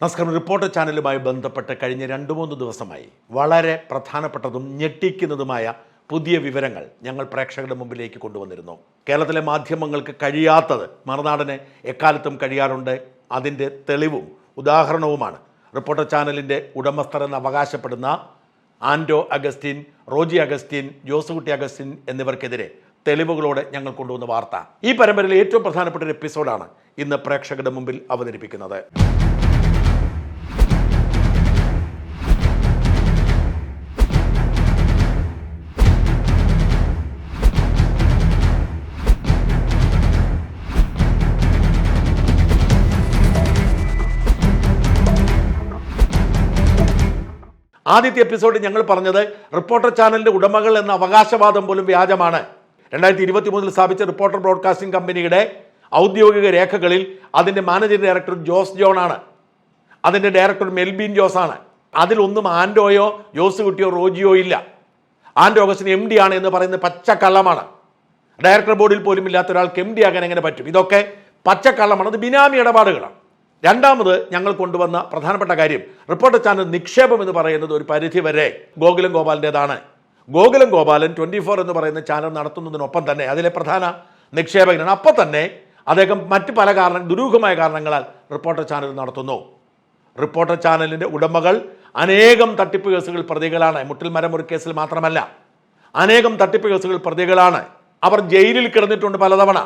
നമസ്കാരം റിപ്പോർട്ടർ ചാനലുമായി ബന്ധപ്പെട്ട് കഴിഞ്ഞ രണ്ട് മൂന്ന് ദിവസമായി വളരെ പ്രധാനപ്പെട്ടതും ഞെട്ടിക്കുന്നതുമായ പുതിയ വിവരങ്ങൾ ഞങ്ങൾ പ്രേക്ഷകരുടെ മുമ്പിലേക്ക് കൊണ്ടുവന്നിരുന്നു. കേരളത്തിലെ മാധ്യമങ്ങൾക്ക് കഴിയാത്തത് മറുനാടന് എക്കാലത്തും കഴിയാറുണ്ട്. അതിന്റെ തെളിവും ഉദാഹരണവുമാണ്. റിപ്പോർട്ടർ ചാനലിന്റെ ഉടമസ്ഥർ എന്ന് അവകാശപ്പെടുന്ന ആൻഡോ അഗസ്റ്റിൻ റോജി അഗസ്റ്റിൻ ജോസുകുട്ടി അഗസ്റ്റിൻ എന്നിവർക്കെതിരെ തെളിവുകളോടെ ഞങ്ങൾ കൊണ്ടുവന്ന വാർത്ത. ഈ പരമ്പരയിലെ ഏറ്റവും പ്രധാനപ്പെട്ട ഒരു എപ്പിസോഡാണ് ഇന്ന് പ്രേക്ഷകരുടെ മുമ്പിൽ അവതരിപ്പിക്കുന്നത്. ആദ്യത്തെ എപ്പിസോഡിൽ ഞങ്ങൾ പറഞ്ഞത് റിപ്പോർട്ടർ ചാനലിന്റെ ഉടമകൾ എന്ന അവകാശവാദം പോലും വ്യാജമാണ്. രണ്ടായിരത്തി ഇരുപത്തി മൂന്നിൽ സ്ഥാപിച്ച റിപ്പോർട്ടർ ബ്രോഡ്കാസ്റ്റിംഗ് കമ്പനിയുടെ ഔദ്യോഗിക രേഖകളിൽ അതിന്റെ മാനേജിംഗ് ഡയറക്ടർ ജോസ് ജോൺ ആണ് അതിന്റെ ഡയറക്ടർ മെൽബിൻ ജോസ് ആണ് അതിലൊന്നും ആൻഡോയോ ജോസ് കുട്ടിയോ റോജിയോ ഇല്ല. ആൻഡോ ഓഗസ്റ്റിന് എം ഡി ആണ് എന്ന് പറയുന്നത് പച്ചക്കള്ളമാണ്. ഡയറക്ടർ ബോർഡിൽ പോലും ഇല്ലാത്ത ഒരാൾക്ക് എം ഡി ആകാൻ എങ്ങനെ പറ്റും? ഇതൊക്കെ പച്ചക്കള്ളമാണ്. അത് ബിനാമി ഇടപാടുകളാണ്. രണ്ടാമത് ഞങ്ങൾ കൊണ്ടുവന്ന പ്രധാനപ്പെട്ട കാര്യം റിപ്പോർട്ടർ ചാനൽ നിക്ഷേപം എന്ന് പറയുന്നത് ഒരു പരിധി വരെ ഗോകുലം ഗോപാലിന്റെതാണ്. ഗോകുലം ഗോപാലൻ ട്വന്റി ഫോർ എന്ന് പറയുന്ന ചാനൽ നടത്തുന്നതിനൊപ്പം തന്നെ അതിലെ പ്രധാന നിക്ഷേപകനാണ്. അപ്പം തന്നെ അദ്ദേഹം മറ്റ് പല കാരണ ദുരൂഹമായ കാരണങ്ങളാൽ റിപ്പോർട്ടർ ചാനൽ നടത്തുന്നു. റിപ്പോർട്ടർ ചാനലിന്റെ ഉടമകൾ അനേകം തട്ടിപ്പ് കേസുകൾ പ്രതികളാണ്. മുട്ടിൽ മരമുറി കേസിൽ മാത്രമല്ല അനേകം തട്ടിപ്പ് കേസുകൾ പ്രതികളാണ്. അവർ ജയിലിൽ കിടന്നിട്ടുണ്ട് പലതവണ.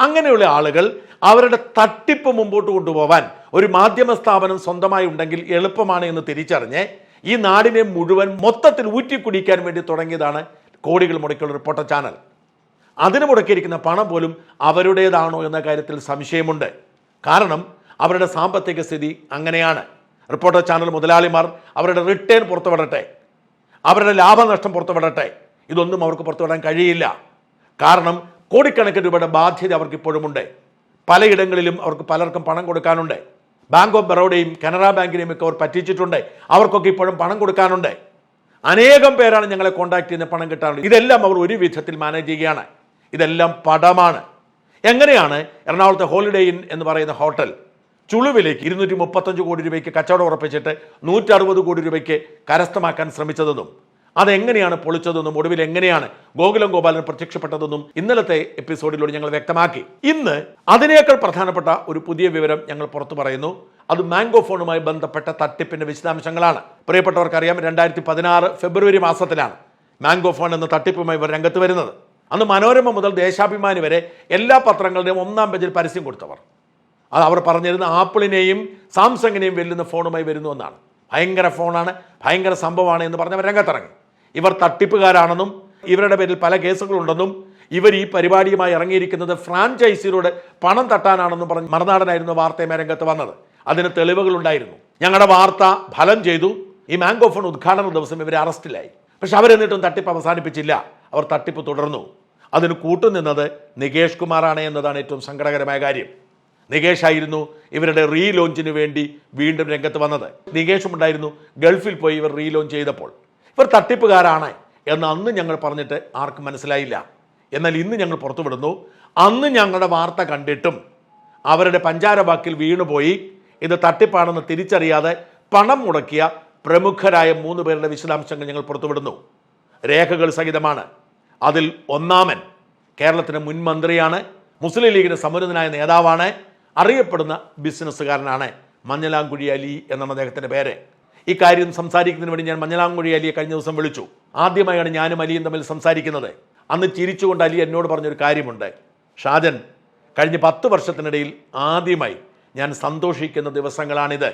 അങ്ങനെയുള്ള ആളുകൾ അവരുടെ തട്ടിപ്പ് മുമ്പോട്ട് കൊണ്ടുപോകാൻ ഒരു മാധ്യമ സ്ഥാപനം സ്വന്തമായി ഉണ്ടെങ്കിൽ എളുപ്പമാണ് എന്ന് തിരിച്ചറിഞ്ഞ് ഈ നാടിനെ മുഴുവൻ മൊത്തത്തിൽ ഊറ്റിക്കുടിക്കാൻ വേണ്ടി തുടങ്ങിയതാണ് കോടികൾ മുടക്കിയുള്ള റിപ്പോർട്ടർ ചാനൽ. അതിന് മുടക്കിയിരിക്കുന്ന പണം പോലും അവരുടേതാണോ എന്ന കാര്യത്തിൽ സംശയമുണ്ട്. കാരണം അവരുടെ സാമ്പത്തിക സ്ഥിതി അങ്ങനെയാണ്. റിപ്പോർട്ടർ ചാനൽ മുതലാളിമാർ അവരുടെ റിട്ടേൺ പുറത്തുവിടട്ടെ. അവരുടെ ലാഭനഷ്ടം പുറത്തുവിടട്ടെ. ഇതൊന്നും അവർക്ക് പുറത്തുവിടാൻ കഴിയില്ല. കാരണം കോടിക്കണക്കിന് രൂപയുടെ ബാധ്യത അവർക്ക് ഇപ്പോഴുമുണ്ട് പലയിടങ്ങളിലും അവർക്ക് പലർക്കും പണം കൊടുക്കാനുണ്ട്. ബാങ്ക് ഓഫ് ബറോഡയും കനറ ബാങ്കിനെയും ഒക്കെ അവർ പറ്റിച്ചിട്ടുണ്ട്. അവർക്കൊക്കെ ഇപ്പോഴും പണം കൊടുക്കാനുണ്ട്. അനേകം പേരാണ് ഞങ്ങളെ കോൺടാക്ട് ചെയ്യുന്ന പണം കിട്ടാനുള്ളത് ഇതെല്ലാം അവർ ഒരു വിധത്തിൽ മാനേജ് ചെയ്യുകയാണ്. ഇതെല്ലാം പടമാണ്. എങ്ങനെയാണ് എറണാകുളത്തെ ഹോളിഡേ ഇൻ എന്ന് പറയുന്ന ഹോട്ടൽ ചുളുവിലേക്ക് ഇരുന്നൂറ്റി മുപ്പത്തഞ്ച് കോടി രൂപയ്ക്ക് കച്ചവടം ഉറപ്പിച്ചിട്ട് നൂറ്ററുപത് കോടി രൂപയ്ക്ക് കരസ്ഥമാക്കാൻ ശ്രമിച്ചതെന്നും അതെങ്ങനെയാണ് പൊളിച്ചതെന്നും ഒടുവിൽ എങ്ങനെയാണ് ഗോകുലം ഗോപാലൻ പ്രത്യക്ഷപ്പെട്ടതെന്നും ഇന്നലത്തെ എപ്പിസോഡിലൂടെ ഞങ്ങൾ വ്യക്തമാക്കി. ഇന്ന് അതിനേക്കാൾ പ്രധാനപ്പെട്ട ഒരു പുതിയ വിവരം ഞങ്ങൾ പുറത്തു പറയുന്നു. അത് മാംഗോ ഫോണുമായി ബന്ധപ്പെട്ട തട്ടിപ്പിന്റെ വിശദാംശങ്ങളാണ്. പ്രിയപ്പെട്ടവർക്കറിയാം രണ്ടായിരത്തി പതിനാറ് ഫെബ്രുവരി മാസത്തിലാണ് മാംഗോ ഫോൺ എന്ന തട്ടിപ്പുമായി ഇവർ രംഗത്ത് വരുന്നത്. അന്ന് മനോരമ മുതൽ ദേശാഭിമാനി വരെ എല്ലാ പത്രങ്ങളുടെയും ഒന്നാം പേജിൽ പരസ്യം കൊടുത്തവർ. അത് അവർ പറഞ്ഞിരുന്ന ആപ്പിളിനെയും സാംസങ്ങിനെയും വെല്ലുന്ന ഫോണുമായി വരുന്നു എന്നാണ്. ഭയങ്കര ഫോണാണ് ഭയങ്കര സംഭവമാണ് എന്ന് പറഞ്ഞവർ രംഗത്തിറങ്ങി. ഇവർ തട്ടിപ്പുകാരാണെന്നും ഇവരുടെ പേരിൽ പല കേസുകളുണ്ടെന്നും ഇവർ ഈ പരിപാടിയുമായി ഇറങ്ങിയിരിക്കുന്നത് ഫ്രാഞ്ചൈസിയിലൂടെ പണം തട്ടാനാണെന്നും പറഞ്ഞ് മറുനാടനായിരുന്നു വാർത്തയുമായി രംഗത്ത് വന്നത്. അതിന് തെളിവുകളുണ്ടായിരുന്നു. ഞങ്ങളുടെ വാർത്ത ഫലം ചെയ്തു. ഈ മാംഗോ ഫോൺ ഉദ്ഘാടന ദിവസം ഇവരെ അറസ്റ്റിലായി. പക്ഷെ അവരെന്നിട്ടും തട്ടിപ്പ് അവസാനിപ്പിച്ചില്ല. അവർ തട്ടിപ്പ് തുടർന്നു. അതിന് കൂട്ടുനിന്നത് നികേഷ് കുമാറാണ് എന്നതാണ് ഏറ്റവും സങ്കടകരമായ കാര്യം. നികേഷ് ആയിരുന്നു ഇവരുടെ റീലോഞ്ചിന് വേണ്ടി വീണ്ടും രംഗത്ത് വന്നത്. നികേഷും ഉണ്ടായിരുന്നു ഗൾഫിൽ പോയി ഇവർ റീലോഞ്ച് ചെയ്തപ്പോൾ. ഇവർ തട്ടിപ്പുകാരാണ് എന്ന് അന്ന് ഞങ്ങൾ പറഞ്ഞിട്ട് ആർക്കും മനസ്സിലായില്ല. എന്നാൽ ഇന്ന് ഞങ്ങൾ പുറത്തുവിടുന്നു. അന്ന് ഞങ്ങളുടെ വാർത്ത കണ്ടിട്ടും അവരുടെ പഞ്ചാരവാക്കിൽ വീണുപോയി. ഇത് തട്ടിപ്പാണെന്ന് തിരിച്ചറിയാതെ പണം മുടക്കിയ പ്രമുഖരായ മൂന്ന് പേരുടെ വിശദാംശങ്ങൾ ഞങ്ങൾ പുറത്തുവിടുന്നു. രേഖകൾ സഹിതമാണ്. അതിൽ ഒന്നാമൻ കേരളത്തിന് മുൻ മന്ത്രിയാണ്. മുസ്ലിം ലീഗിന് സമുന്നതനായ നേതാവാണ്. അറിയപ്പെടുന്ന ബിസിനസ്സുകാരനാണ് മഞ്ഞലാങ്കുഴി അലി എന്നാണ് അദ്ദേഹത്തിന്റെ പേര്. ഈ കാര്യം സംസാരിക്കുന്നതിന് വേണ്ടി ഞാൻ മഞ്ഞലാംകുഴി അലിയെ കഴിഞ്ഞ ദിവസം വിളിച്ചു. ആദ്യമായാണ് ഞാനും അലിയും തമ്മിൽ സംസാരിക്കുന്നത്. അന്ന് ചിരിച്ചുകൊണ്ട് അലി എന്നോട് പറഞ്ഞൊരു കാര്യമുണ്ട്. ഷാജൻ കഴിഞ്ഞ പത്ത് വർഷത്തിനിടയിൽ ആദ്യമായി ഞാൻ സന്തോഷിക്കുന്ന ദിവസങ്ങളാണിത്.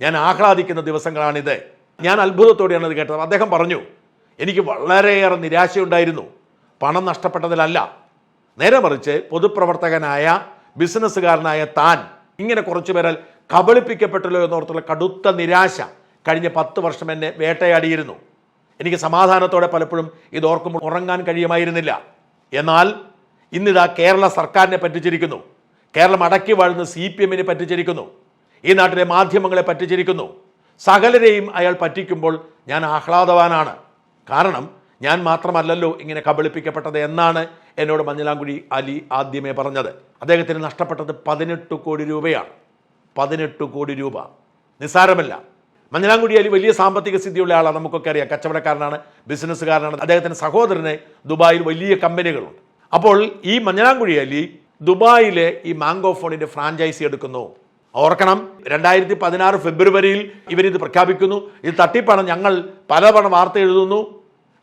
ഞാൻ ആഹ്ലാദിക്കുന്ന ദിവസങ്ങളാണിത്. ഞാൻ അത്ഭുതത്തോടെയാണ് ഇത് കേട്ടത്. അദ്ദേഹം പറഞ്ഞു എനിക്ക് വളരെയേറെ നിരാശയുണ്ടായിരുന്നു. പണം നഷ്ടപ്പെട്ടതിലല്ല. നേരെ മറിച്ച് പൊതുപ്രവർത്തകനായ ബിസിനസ്സുകാരനായ താൻ ഇങ്ങനെ കുറച്ചു പേരാൽ കബളിപ്പിക്കപ്പെട്ടല്ലോ എന്നോർത്തുള്ള കടുത്ത നിരാശ. കഴിഞ്ഞ പത്ത് വർഷം എന്നെ വേട്ടയാടിയിരുന്നു. എനിക്ക് സമാധാനത്തോടെ പലപ്പോഴും ഇത് ഓർക്കുമ്പോൾ ഉറങ്ങാൻ കഴിയുമായിരുന്നില്ല. എന്നാൽ ഇന്നിതാ കേരള സർക്കാരിനെ പറ്റിച്ചിരിക്കുന്നു. കേരളം അടക്കി വാഴുന്ന സി പി എമ്മിനെ പറ്റിച്ചിരിക്കുന്നു. ഈ നാട്ടിലെ മാധ്യമങ്ങളെ പറ്റിച്ചിരിക്കുന്നു. സകലരെയും അയാൾ പറ്റിക്കുമ്പോൾ ഞാൻ ആഹ്ലാദവാനാണ്. കാരണം ഞാൻ മാത്രമല്ലല്ലോ ഇങ്ങനെ കബളിപ്പിക്കപ്പെട്ടത് എന്നാണ് എന്നോട് മഞ്ഞലാംകുഴി അലി ആദ്യമേ പറഞ്ഞത്. അദ്ദേഹത്തിന് നഷ്ടപ്പെട്ടത് പതിനെട്ട് കോടി രൂപയാണ്. പതിനെട്ട് കോടി രൂപ. നിസ്സാരമല്ല. മഞ്ഞളാംകുടി അലി വലിയ സാമ്പത്തിക സ്ഥിതിയുള്ള ആളാണ് നമുക്കൊക്കെ അറിയാം. കച്ചവടക്കാരനാണ് ബിസിനസ്സുകാരനാണ്. അദ്ദേഹത്തിന്റെ സഹോദരന് ദുബായിൽ വലിയ കമ്പനികളുണ്ട്. അപ്പോൾ ഈ മഞ്ഞലാംകുടി അലി ദുബായിലെ ഈ മാംഗോ ഫോണിന്റെ ഫ്രാഞ്ചൈസി എടുക്കുന്നു. ഓർക്കണം രണ്ടായിരത്തി പതിനാറ് ഫെബ്രുവരിയിൽ ഇവരിത് പ്രഖ്യാപിക്കുന്നു. ഇത് തട്ടിപ്പാണ്. ഞങ്ങൾ പലതവണ വാർത്ത എഴുതുന്നു.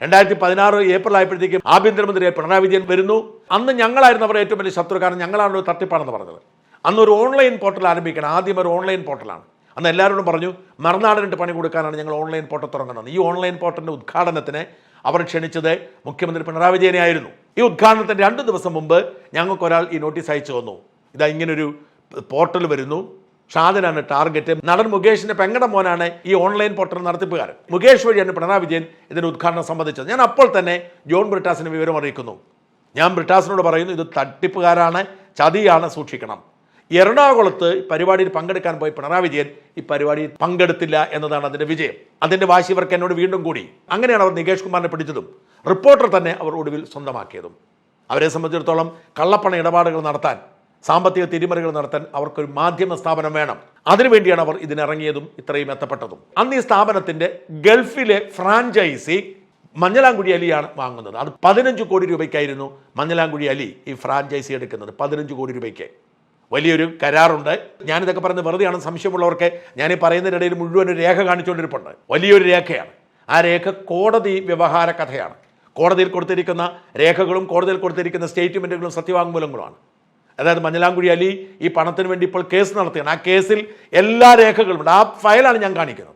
രണ്ടായിരത്തി പതിനാറ് ഏപ്രിൽ ആയപ്പോഴത്തേക്കും ആഭ്യന്തരമന്ത്രി പിണറായി വിജയൻ വരുന്നു. അന്ന് ഞങ്ങളായിരുന്നു അവരുടെ ഏറ്റവും വലിയ ശത്രു കാരണം ഞങ്ങളാണ് ഒരു തട്ടിപ്പാണെന്ന് പറഞ്ഞത്. അന്ന് ഒരു ഓൺലൈൻ പോർട്ടൽ ആരംഭിക്കണം. ആദ്യം ഒരു ഓൺലൈൻ പോർട്ടലാണ്. അന്ന് എല്ലാവരോടും പറഞ്ഞു മറുനാടിനിട്ട് പണി കൊടുക്കാനാണ് ഞങ്ങൾ ഓൺലൈൻ പോർട്ടൽ തുടങ്ങുന്നത്. ഈ ഓൺലൈൻ പോർട്ടലിന്റെ ഉദ്ഘാടനത്തിന് അവർ ക്ഷണിച്ചത് മുഖ്യമന്ത്രി പിണറായി വിജയനെ ആയിരുന്നു. ഈ ഉദ്ഘാടനത്തിന് രണ്ട് ദിവസം മുമ്പ് ഞങ്ങൾക്ക് ഒരാൾ ഈ നോട്ടീസ് അയച്ചു വന്നു ഇതാ ഇങ്ങനൊരു പോർട്ടൽ വരുന്നു. ഷാദിനാണ് ടാർഗറ്റ്. നടൻ മുകേഷിന്റെ പെങ്ങട മോനാണ് ഈ ഓൺലൈൻ പോർട്ടൽ നടത്തിപ്പുകാരൻ. മുകേഷ് വഴിയാണ് പിണറായി വിജയൻ ഇതിന്റെ ഉദ്ഘാടനം സംബന്ധിച്ചത്. ഞാൻ അപ്പോൾ തന്നെ ജോൺ ബ്രിട്ടാസിന് വിവരം അറിയിക്കുന്നു. ഞാൻ ബ്രിട്ടാസിനോട് പറയുന്നു ഇത് തട്ടിപ്പുകാരാണ് ചതിയാണ് സൂക്ഷിക്കണം. എറണാകുളത്ത് പരിപാടിയിൽ പങ്കെടുക്കാൻ പോയി പിണറായി വിജയൻ ഈ പരിപാടിയിൽ പങ്കെടുത്തില്ല എന്നതാണ് അതിന്റെ വിജയം. അതിന്റെ വാശി ഇവർക്ക് എന്നോട് വീണ്ടും കൂടി. അങ്ങനെയാണ് അവർ നികേഷ് കുമാറിനെ പിടിച്ചതും. റിപ്പോർട്ടർ തന്നെ അവർ ഒടുവിൽ സ്വന്തമാക്കിയതും. അവരെ സംബന്ധിച്ചിടത്തോളം കള്ളപ്പണ ഇടപാടുകൾ നടത്താൻ സാമ്പത്തിക തിരിമറികൾ നടത്താൻ അവർക്കൊരു മാധ്യമ സ്ഥാപനം വേണം. അതിനുവേണ്ടിയാണ് അവർ ഇതിനിറങ്ങിയതും ഇത്രയും എത്തപ്പെട്ടതും. അന്ന് ഈ സ്ഥാപനത്തിന്റെ ഗൾഫിലെ ഫ്രാഞ്ചൈസി മഞ്ഞലാംകുടി അലിയാണ് വാങ്ങുന്നത്. അത് പതിനഞ്ച് കോടി രൂപയ്ക്കായിരുന്നു മഞ്ഞലാംകുടി അലി ഈ ഫ്രാഞ്ചൈസി എടുക്കുന്നത് പതിനഞ്ച് കോടി രൂപയ്ക്ക്. വലിയൊരു കരാറുണ്ട്. ഞാനിതൊക്കെ പറയുന്നത് വെറുതെയാണ് സംശയമുള്ളവർക്ക് ഞാൻ ഈ പറയുന്നതിനിടയിൽ മുഴുവൻ ഒരു രേഖ കാണിച്ചുകൊണ്ടിരിപ്പുണ്ട്. വലിയൊരു രേഖയാണ്. ആ രേഖ കോടതി വ്യവഹാര കഥയാണ്. കോടതിയിൽ കൊടുത്തിരിക്കുന്ന രേഖകളും കോടതിയിൽ കൊടുത്തിരിക്കുന്ന സ്റ്റേറ്റ്മെന്റുകളും സത്യവാങ്മൂലങ്ങളുമാണ്. അതായത് മഞ്ഞലാംകുഴി അലി ഈ പണത്തിന് വേണ്ടി ഇപ്പോൾ കേസ് നടത്തുകയാണ്. ആ കേസിൽ എല്ലാ രേഖകളും ഉണ്ട് ആ ഫയലാണ് ഞാൻ കാണിക്കുന്നത്.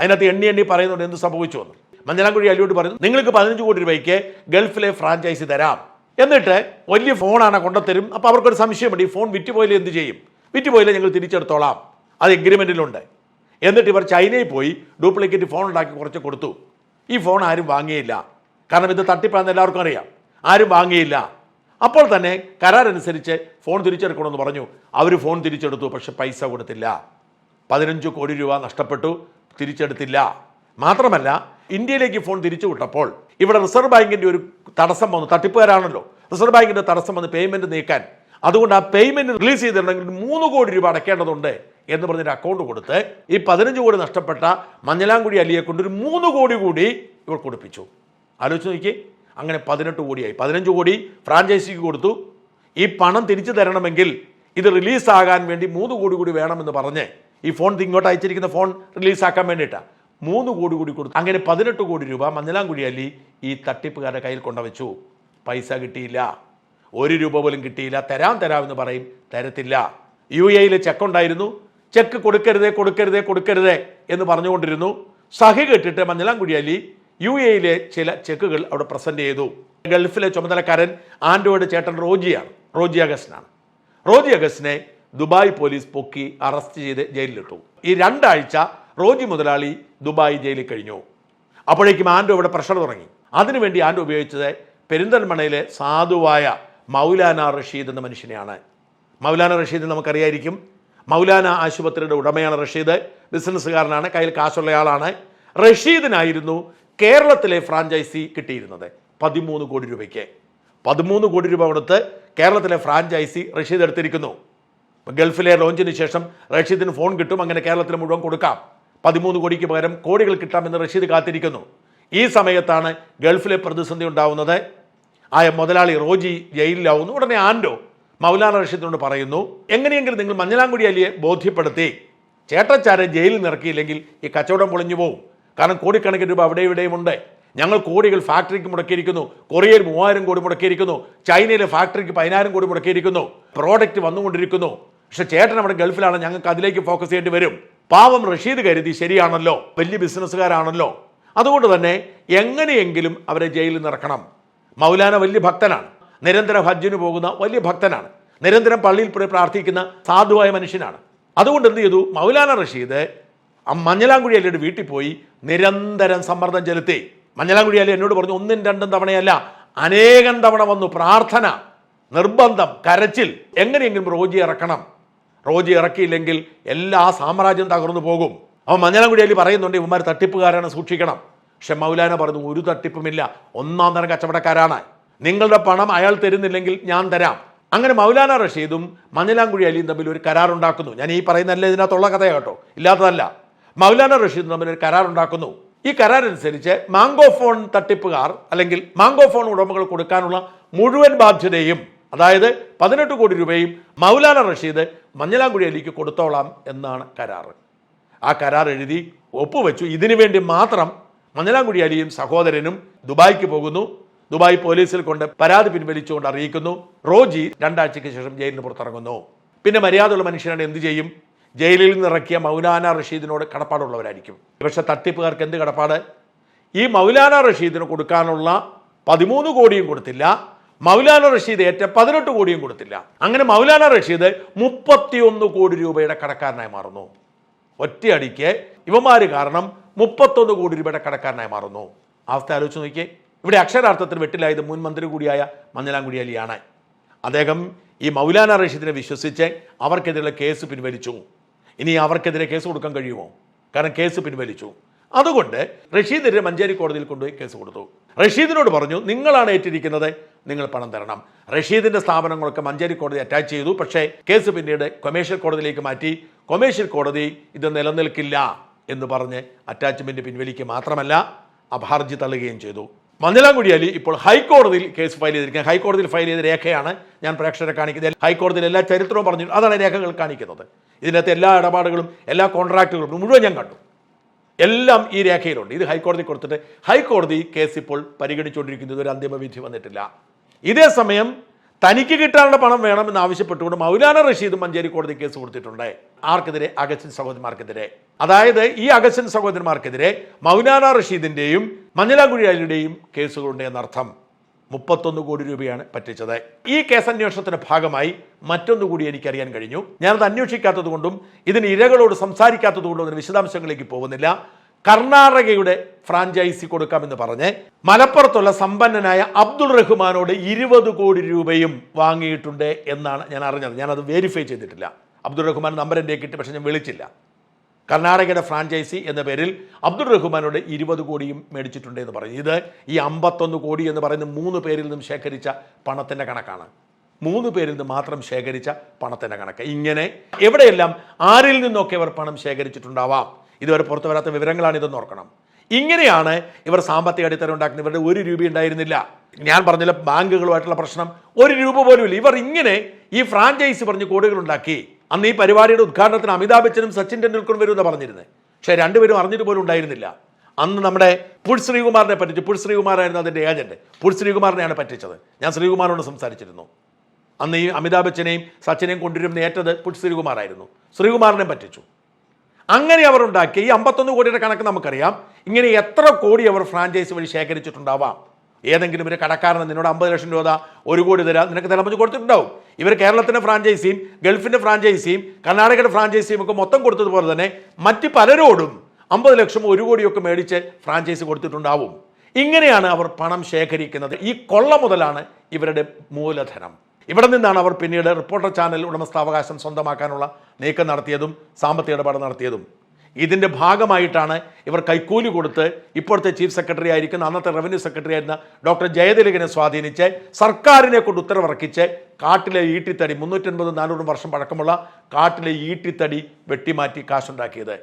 അതിനകത്ത് എണ്ണി എണ്ണി പറയുന്നുണ്ട് എന്ത് സംഭവിച്ചു എന്ന് മഞ്ഞലാംകുഴി അലിയോട് പറയുന്നു നിങ്ങൾക്ക് പതിനഞ്ച് കോടി രൂപയ്ക്ക് ഗൾഫിലെ ഫ്രാഞ്ചൈസി തരാം. എന്നിട്ട് വലിയ ഫോണാണ് കൊണ്ടുത്തരും. അപ്പോൾ അവർക്കൊരു സംശയമുണ്ട് ഈ ഫോൺ വിറ്റുപോയാലേ എന്ത് ചെയ്യും? വിറ്റുപോയാലേ ഞങ്ങൾ തിരിച്ചെടുത്തോളാം. അത് എഗ്രിമെന്റിലുണ്ട് എന്നിട്ട് ഇവർ ചൈനയിൽ പോയി ഡ്യൂപ്ലിക്കേറ്റ് ഫോൺ ഉണ്ടാക്കി കുറച്ച് കൊടുത്തു. ഈ ഫോൺ ആരും വാങ്ങിയില്ല. കാരണം ഇത് തട്ടിപ്പാന്ന് എല്ലാവർക്കും അറിയാം. ആരും വാങ്ങിയില്ല. അപ്പോൾ തന്നെ കരാറനുസരിച്ച് ഫോൺ തിരിച്ചെടുക്കണമെന്ന് പറഞ്ഞു. അവർ ഫോൺ തിരിച്ചെടുത്തു പക്ഷെ പൈസ കൊടുത്തില്ല. പതിനഞ്ച് കോടി രൂപ നഷ്ടപ്പെട്ടു തിരിച്ചെടുത്തില്ല. മാത്രമല്ല ഇന്ത്യയിലേക്ക് ഫോൺ തിരിച്ചു വിട്ടപ്പോൾ ഇവിടെ റിസർവ് ബാങ്കിന്റെ ഒരു തടസ്സം വന്നു. തട്ടിപ്പുകാരാണല്ലോ. റിസർവ് ബാങ്കിന്റെ തടസ്സം വന്ന് പേയ്മെന്റ് നീക്കാൻ. അതുകൊണ്ട് ആ പേയ്മെന്റ് റിലീസ് ചെയ്തിട്ടുണ്ടെങ്കിൽ മൂന്ന് കോടി രൂപ അടയ്ക്കേണ്ടതുണ്ട് എന്ന് പറഞ്ഞൊരു അക്കൗണ്ട് കൊടുത്ത് ഈ പതിനഞ്ച് കോടി നഷ്ടപ്പെട്ട മഞ്ഞലാംകുടി അലിയെ കൊണ്ട് ഒരു മൂന്ന് കോടി കൂടി ഇവർ കൊടുപ്പിച്ചു. ആലോചിച്ച് നോക്കി അങ്ങനെ പതിനെട്ട് കോടിയായി. പതിനഞ്ച് കോടി ഫ്രാഞ്ചൈസിക്ക് കൊടുത്തു. ഈ പണം തിരിച്ചു തരണമെങ്കിൽ ഇത് റിലീസാകാൻ വേണ്ടി മൂന്ന് കോടി കൂടി വേണമെന്ന് പറഞ്ഞ് ഈ ഫോൺ ഇങ്ങോട്ട് അയച്ചിരിക്കുന്ന ഫോൺ റിലീസാക്കാൻ വേണ്ടിയിട്ടാണ് മൂന്ന് കോടി കൂടി കൊടുത്തു. അങ്ങനെ പതിനെട്ട് കോടി രൂപ മഞ്ഞലാംകുഴി അലി ഈ തട്ടിപ്പുകാരുടെ കയ്യിൽ കൊണ്ടുവച്ചു. പൈസ കിട്ടിയില്ല. ഒരു രൂപ പോലും കിട്ടിയില്ല. തരാം തരാമെന്ന് പറയും. തരത്തില്ല. യു എയിലെ ചെക്ക് ഉണ്ടായിരുന്നു. ചെക്ക് കൊടുക്കരുതേ കൊടുക്കരുതേ കൊടുക്കരുതേ എന്ന് പറഞ്ഞുകൊണ്ടിരുന്നു. സഹി കെട്ടിട്ട് മഞ്ഞലാംകുഴി അലി യു എയിലെ ചില ചെക്കുകൾ അവിടെ പ്രസന്റ് ചെയ്തു. ഗൾഫിലെ ചുമതലക്കാരൻ ആൻഡ്രോയിഡ് ചേട്ടൻ റോജിയാണ്. റോജി അഗസ്റ്റിനാണ്. റോജി അഗസ്റ്റിനെ ദുബായ് പോലീസ് പൊക്കി അറസ്റ്റ് ചെയ്ത് ജയിലിലിട്ടു. ഈ രണ്ടാഴ്ച റോജി മുതലാളി ദുബായ് ജയിലിൽ കഴിഞ്ഞു. അപ്പോഴേക്കും ആൻഡോ ഇവിടെ പ്രഷർ തുടങ്ങി. അതിനുവേണ്ടി ആൻഡോ ഉപയോഗിച്ചത് പെരിന്തൽമണയിലെ സാധുവായ മൗലാന റഷീദ് എന്ന മനുഷ്യനെയാണ്. മൗലാന റഷീദ് നമുക്കറിയായിരിക്കും. മൗലാന ആശുപത്രിയുടെ ഉടമയാണ് റഷീദ്. ബിസിനസ്സുകാരനാണ് കയ്യിൽ കാശുള്ള ആളാണ്. റഷീദിനായിരുന്നു കേരളത്തിലെ ഫ്രാഞ്ചൈസി കിട്ടിയിരുന്നത്. പതിമൂന്ന് കോടി രൂപയ്ക്ക്. പതിമൂന്ന് കോടി രൂപ കൊടുത്ത് കേരളത്തിലെ ഫ്രാഞ്ചൈസി റഷീദ് എടുത്തിരിക്കുന്നു. ഗൾഫിലെ ലോഞ്ചിന് ശേഷം റഷീദിന് ഫോൺ കിട്ടും. അങ്ങനെ കേരളത്തിൽ മുഴുവൻ കൊടുക്കാം. പതിമൂന്ന് കോടിക്ക് പകരം കോടികൾ കിട്ടാമെന്ന് റഷീദ് കാത്തിരിക്കുന്നു. ഈ സമയത്താണ് ഗൾഫിലെ പ്രതിസന്ധി ഉണ്ടാവുന്നത്. ആയ മുതലാളി റോജി ജയിലിലാവുന്നു. ഉടനെ ആൻഡോ മൗലാന റഷീദിനോട് പറയുന്നു എങ്ങനെയെങ്കിലും നിങ്ങൾ മഞ്ഞലാംകുടി അലിയെ ബോധ്യപ്പെടുത്തി? ചേട്ടച്ചാരെ ജയിലിൽ നിറക്കിയില്ലെങ്കിൽ ഈ കച്ചവടം പൊളിഞ്ഞു പോകും കാരണം കോടിക്കണക്കിന് രൂപ അവിടെ ഇവിടെയും ഉണ്ട്. ഞങ്ങൾ കോടികൾ ഫാക്ടറിക്ക് മുടക്കിയിരിക്കുന്നു. കൊറിയയിൽ മൂവായിരം കോടി മുടക്കിയിരിക്കുന്നു. ചൈനയിലെ ഫാക്ടറിക്ക് പതിനായിരം കോടി മുടക്കിയിരിക്കുന്നു. പ്രോഡക്റ്റ് വന്നുകൊണ്ടിരിക്കുന്നു. പക്ഷെ ചേട്ടൻ അവിടെ ഗൾഫിലാണ് ഞങ്ങൾക്ക് അതിലേക്ക് ഫോക്കസ് ചെയ്യേണ്ടി വരും. പാവം റഷീദ് കരുതി ശരിയാണല്ലോ വലിയ ബിസിനസ്സുകാരാണല്ലോ. അതുകൊണ്ട് തന്നെ എങ്ങനെയെങ്കിലും അവരെ ജയിലിൽ നിറക്കണം. മൗലാന വലിയ ഭക്തനാണ് നിരന്തരം ഹജ്ജിന് പോകുന്ന വലിയ ഭക്തനാണ് നിരന്തരം പള്ളിയിൽ പോയി പ്രാർത്ഥിക്കുന്ന സാധുവായ മനുഷ്യനാണ്. അതുകൊണ്ട് എന്ത് ചെയ്തു? മൗലാന റഷീദ് മഞ്ഞലാംകുഴി അലിയുടെ വീട്ടിൽ പോയി നിരന്തരം സമ്മർദ്ദം ചെലുത്തി. മഞ്ഞലാംകുഴി അലി എന്നോട് പറഞ്ഞു ഒന്നും രണ്ടും തവണയല്ല അനേകം തവണ വന്നു പ്രാർത്ഥന നിർബന്ധം കരച്ചിൽ എങ്ങനെയെങ്കിലും റോജി ഇറക്കണം. റോജി ഇറക്കിയില്ലെങ്കിൽ എല്ലാ സാമ്രാജ്യം തകർന്നു പോകും. അവൻ മഞ്ഞനംകുടിയിൽ പറയുന്നുണ്ട് ഇവന്മാർ തട്ടിപ്പുകാരാണ് സൂക്ഷിക്കണം. പക്ഷെ മൗലാന പറഞ്ഞു ഒരു തട്ടിപ്പുമില്ല ഒന്നാം തരം കച്ചവടക്കാരാണ്. നിങ്ങളുടെ പണം അയാൾ തരുന്നില്ലെങ്കിൽ ഞാൻ തരാം. അങ്ങനെ മൗലാന റഷീദും മഞ്ഞലാംകുഴി അലിയും തമ്മിൽ ഒരു കരാറുണ്ടാക്കുന്നു ഞാൻ ഈ പറയുന്നതല്ല ഇതിനകത്തുള്ള കഥ കേട്ടോ. ഇല്ലാത്തതല്ല. മൗലാന റഷീദും തമ്മിൽ ഒരു കരാറുണ്ടാക്കുന്നു ഈ കരാറനുസരിച്ച് മാംഗോ ഫോൺ തട്ടിപ്പുകാർ അല്ലെങ്കിൽ മാംഗോ ഫോൺ ഉടമകൾ കൊടുക്കാനുള്ള മുഴുവൻ ബാധ്യതയും അതായത് പതിനെട്ട് കോടി രൂപയും മൗലാന റഷീദ് മഞ്ഞലാംകുഴി അലിക്ക് കൊടുത്തോളാം എന്നാണ് കരാർ ആ കരാർ എഴുതി ഒപ്പുവെച്ചു. ഇതിനു വേണ്ടി മാത്രം മഞ്ഞലാംകുടി അലിയും സഹോദരനും ദുബായിക്ക് പോകുന്നു. ദുബായ് പോലീസിൽ കൊണ്ട് പരാതി പിൻവലിച്ചുകൊണ്ട് അറിയിക്കുന്നു. റോജി രണ്ടാഴ്ചയ്ക്ക് ശേഷം ജയിലിന് പുറത്തിറങ്ങുന്നു. പിന്നെ മര്യാദയുള്ള മനുഷ്യനാണ് എന്ത് ചെയ്യും? ജയിലിൽ നിന്ന് ഇറക്കിയ മൗലാന റഷീദിനോട് കടപ്പാടുള്ളവരായിരിക്കും. പക്ഷെ തട്ടിപ്പുകാർക്ക് എന്ത് കടപ്പാട്? ഈ മൗലാന റഷീദിന് കൊടുക്കാനുള്ള പതിമൂന്ന് കോടിയും കൊടുത്തില്ല. മൗലാന റഷീദ് ഏറ്റ പതിനെട്ട് കോടിയും കൊടുത്തില്ല. അങ്ങനെ മൗലാന റഷീദ് മുപ്പത്തിയൊന്ന് കോടി രൂപയുടെ കടക്കാരനായി മാറുന്നു. ഒറ്റയടിക്ക് ഇവമാര് കാരണം മുപ്പത്തൊന്ന് കോടി രൂപയുടെ കടക്കാരനായി മാറുന്നു. അവസ്ഥ ആലോചിച്ച് നോക്കിയേ. ഇവിടെ അക്ഷരാർത്ഥത്തിൽ വെട്ടിലായത് മുൻ മന്ത്രി കൂടിയായ മഞ്ഞലാംകുടി അലിയാണ്. അദ്ദേഹം ഈ മൗലാന റഷീദിനെ വിശ്വസിച്ച് അവർക്കെതിരെയുള്ള കേസ് പിൻവലിച്ചു. ഇനി അവർക്കെതിരെ കേസ് കൊടുക്കാൻ കഴിയുമോ? കാരണം കേസ് പിൻവലിച്ചു. അതുകൊണ്ട് റഷീദിനെ മഞ്ചേരി കോടതിയിൽ കൊണ്ടുപോയി കേസ് കൊടുത്തു. റഷീദിനോട് പറഞ്ഞു നിങ്ങളാണ് ഏറ്റിരിക്കുന്നത് നിങ്ങൾ പണം തരണം. റഷീദിന്റെ സ്ഥാപനങ്ങളൊക്കെ മഞ്ചേരി കോടതി അറ്റാച്ച് ചെയ്തു. പക്ഷേ കേസ് പിന്നീട് കൊമേഷ്യൽ കോടതിയിലേക്ക് മാറ്റി. കൊമേഷ്യൽ കോടതി ഇത് നിലനിൽക്കില്ല എന്ന് പറഞ്ഞ് അറ്റാച്ച്മെന്റ് പിൻവലിക്കുക മാത്രമല്ല അപഹർജി തള്ളുകയും ചെയ്തു. മഞ്ഞലാംകുടി അലി ഇപ്പോൾ ഹൈക്കോടതിയിൽ കേസ് ഫയൽ ചെയ്തിരിക്കുന്നത് ഹൈക്കോടതിയിൽ ഫയൽ ചെയ്ത രേഖയാണ് ഞാൻ പ്രേക്ഷകരെ കാണിക്കുന്നത്. ഹൈക്കോടതിയിൽ എല്ലാ ചരിത്രവും പറഞ്ഞു അതാണ് രേഖകൾ കാണിക്കുന്നത്. ഇതിനകത്ത് എല്ലാ ഇടപാടുകളും എല്ലാ കോൺട്രാക്റ്റുകളും മുഴുവൻ ഞാൻ കണ്ടു. എല്ലാം ഈ രേഖയിലുണ്ട്. ഇത് ഹൈക്കോടതി കൊടുത്തിട്ട് ഹൈക്കോടതി കേസ് ഇപ്പോൾ പരിഗണിച്ചുകൊണ്ടിരിക്കുന്നത് ഒരു അന്തിമ വിധി വന്നിട്ടില്ല. ഇതേ സമയം തനിക്ക് കിട്ടാനുള്ള പണം വേണമെന്ന് ആവശ്യപ്പെട്ടുകൊണ്ട് മൗലാന റഷീദ് മഞ്ചേരി കോടതി കേസ് കൊടുത്തിട്ടുണ്ട്. ആർക്കെതിരെ? അഗസ്റ്റിൻ സഹോദരന്മാർക്കെതിരെ അതായത് ഈ അഗസ്റ്റിൻ സഹോദരന്മാർക്കെതിരെ മൗലാന റഷീദിന്റെയും മഞ്ഞലാംകുഴി അലിയുടെയും കേസുകളുണ്ട് എന്നർത്ഥം. മുപ്പത്തൊന്ന് കോടി രൂപയാണ് പറ്റിച്ചത്. ഈ കേസന്വേഷണത്തിന്റെ ഭാഗമായി മറ്റൊന്നു കൂടി എനിക്കറിയാൻ കഴിഞ്ഞു. ഞാനത് അന്വേഷിക്കാത്തത് കൊണ്ടും ഇതിന് ഇരകളോട് സംസാരിക്കാത്തത് കൊണ്ടും അതിന് വിശദാംശങ്ങളിലേക്ക് പോകുന്നില്ല. കർണാടകയുടെ ഫ്രാഞ്ചൈസി കൊടുക്കാമെന്ന് പറഞ്ഞ് മലപ്പുറത്തുള്ള സമ്പന്നനായ അബ്ദുൾ റഹ്മാനോട് ഇരുപത് കോടി രൂപയും വാങ്ങിയിട്ടുണ്ട് എന്നാണ് ഞാൻ അറിഞ്ഞത്. ഞാനത് വെരിഫൈ ചെയ്തിട്ടില്ല. അബ്ദുൾ റഹ്മാൻ നമ്പർ എന്റെ കിട്ടി പക്ഷെ ഞാൻ വിളിച്ചില്ല. കർണാടകയുടെ ഫ്രാഞ്ചൈസി എന്ന പേരിൽ അബ്ദുൾ റഹ്മാനോട് ഇരുപത് കോടിയും മേടിച്ചിട്ടുണ്ട് എന്ന് പറഞ്ഞു. ഇത് ഈ അമ്പത്തൊന്ന് കോടി എന്ന് പറയുന്ന മൂന്ന് പേരിൽ നിന്നും ശേഖരിച്ച പണത്തിന്റെ കണക്കാണ്. മൂന്ന് പേരിൽ നിന്ന് മാത്രം ശേഖരിച്ച പണത്തിന്റെ കണക്ക്. ഇങ്ങനെ എവിടെയെല്ലാം ആരിൽ നിന്നൊക്കെ അവർ പണം ശേഖരിച്ചിട്ടുണ്ടാവാം? ഇതുവരെ പുറത്തു വരാത്ത വിവരങ്ങളാണ് ഇതെന്ന് ഓർക്കണം. ഇങ്ങനെയാണ് ഇവർ സാമ്പത്തിക അടിത്തറ ഉണ്ടാക്കുന്നത് ഇവരുടെ ഒരു രൂപ ഉണ്ടായിരുന്നില്ല. ഞാൻ പറഞ്ഞില്ല ബാങ്കുകളുമായിട്ടുള്ള പ്രശ്നം ഒരു രൂപ പോലും ഇല്ല. ഇവർ ഇങ്ങനെ ഈ ഫ്രാഞ്ചൈസി പറഞ്ഞ് കോടികൾ ഉണ്ടാക്കി അന്ന് ഈ പരിപാടിയുടെ ഉദ്ഘാടനത്തിന് അമിതാഭ് ബച്ചനും സച്ചിൻ ടെണ്ടുൽക്കറും വരുമെന്ന് പറഞ്ഞിരുന്നത് പക്ഷേ രണ്ടുപേരും അറിഞ്ഞിട്ട് പോലും ഉണ്ടായിരുന്നില്ല. അന്ന് നമ്മുടെ പുൾ ശ്രീകുമാറിനെ പറ്റിച്ചു പുൾ ശ്രീകുമാറായിരുന്നു അതിന്റെ ഏജന്റ്. പുൾ ശ്രീകുമാറിനെയാണ് പറ്റിച്ചത്. ഞാൻ ശ്രീകുമാറിനോട് സംസാരിച്ചിരുന്നു. അന്ന് ഈ അമിതാഭ് ബച്ചനെയും സച്ചിനെയും കൊണ്ടുവരുമെന്ന് ഏറ്റത് പുൾ ശ്രീകുമാറായിരുന്നു. ശ്രീകുമാറിനെ പറ്റിച്ചു. അങ്ങനെ അവർ ഉണ്ടാക്കിയ ഈ അമ്പത്തൊന്ന് കോടിയുടെ കണക്ക് നമുക്കറിയാം. ഇങ്ങനെ എത്ര കോടി അവർ ഫ്രാഞ്ചൈസ് വഴി ശേഖരിച്ചിട്ടുണ്ടാവാം. ഏതെങ്കിലും ഒരു കടക്കാരന് നിന്നോട് അമ്പത് ലക്ഷം രൂപ ഒരു കോടി തരാം നിനക്ക് തിളപ്പിച്ച് കൊടുത്തിട്ടുണ്ടാവും. ഇവർ കേരളത്തിന്റെ ഫ്രാഞ്ചൈസിയും ഗൾഫിന്റെ ഫ്രാഞ്ചൈസിയും കർണാടകയുടെ ഫ്രാഞ്ചൈസിയും ഒക്കെ മൊത്തം കൊടുത്തതുപോലെ തന്നെ മറ്റ് പലരോടും അമ്പത് ലക്ഷം ഒരു കോടിയൊക്കെ മേടിച്ച് ഫ്രാഞ്ചൈസ് കൊടുത്തിട്ടുണ്ടാവും. ഇങ്ങനെയാണ് അവർ പണം ശേഖരിക്കുന്നത്. ഈ കൊള്ള മുതലാണ് ഇവരുടെ മൂലധനം. ഇവിടെ നിന്നാണ് അവർ പിന്നീട് റിപ്പോർട്ടർ ചാനൽ ഉടമസ്ഥാവകാശം സ്വന്തമാക്കാനുള്ള നീക്കം നടത്തിയതും സാമ്പത്തിക ഇടപാട് നടത്തിയതും. ഇതിന്റെ ഭാഗമായിട്ടാണ് ഇവർ കൈക്കൂലി കൊടുത്ത് ഇപ്പോഴത്തെ ചീഫ് സെക്രട്ടറി ആയിരിക്കുന്ന അന്നത്തെ റവന്യൂ സെക്രട്ടറി ആയിരുന്ന ഡോക്ടർ ജയതിലകനെ സ്വാധീനിച്ച് സർക്കാരിനെ കൊണ്ട് ഉത്തരവിറക്കിച്ച് കാട്ടിലെ ഈട്ടിത്തടി മുന്നൂറ്റൻപത് നാനൂറ് വർഷം പഴക്കമുള്ള കാട്ടിലെ ഈട്ടിത്തടി വെട്ടിമാറ്റി കാശുണ്ടാക്കിയത്.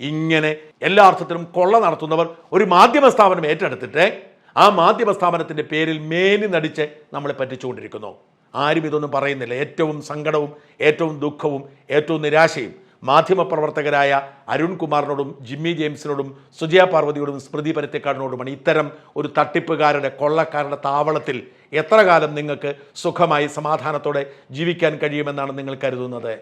ഇങ്ങനെ എല്ലാ അർത്ഥത്തിലും കൊള്ള നടത്തുന്നവർ ഒരു മാധ്യമ സ്ഥാപനം ഏറ്റെടുത്തിട്ട് ആ മാധ്യമ സ്ഥാപനത്തിന്റെ പേരിൽ മേനി നടിച്ച് നമ്മളെ പറ്റിച്ചുകൊണ്ടിരിക്കുന്നു. ആരും ഇതൊന്നും പറയുന്നില്ല. ഏറ്റവും സങ്കടവും ഏറ്റവും ദുഃഖവും ഏറ്റവും നിരാശയും മാധ്യമപ്രവർത്തകരായ അരുൺകുമാറിനോടും ജിമ്മി ജെയിംസിനോടും സുജയ പാർവതിയോടും സ്മൃതി പരത്തേക്കാടിനോടുമാണ് ഇത്തരം ഒരു തട്ടിപ്പുകാരുടെ കൊള്ളക്കാരുടെ താവളത്തിൽ എത്ര കാലം നിങ്ങൾക്ക് സുഖമായി സമാധാനത്തോടെ ജീവിക്കാൻ കഴിയുമെന്നാണ് നിങ്ങൾ കരുതുന്നത്?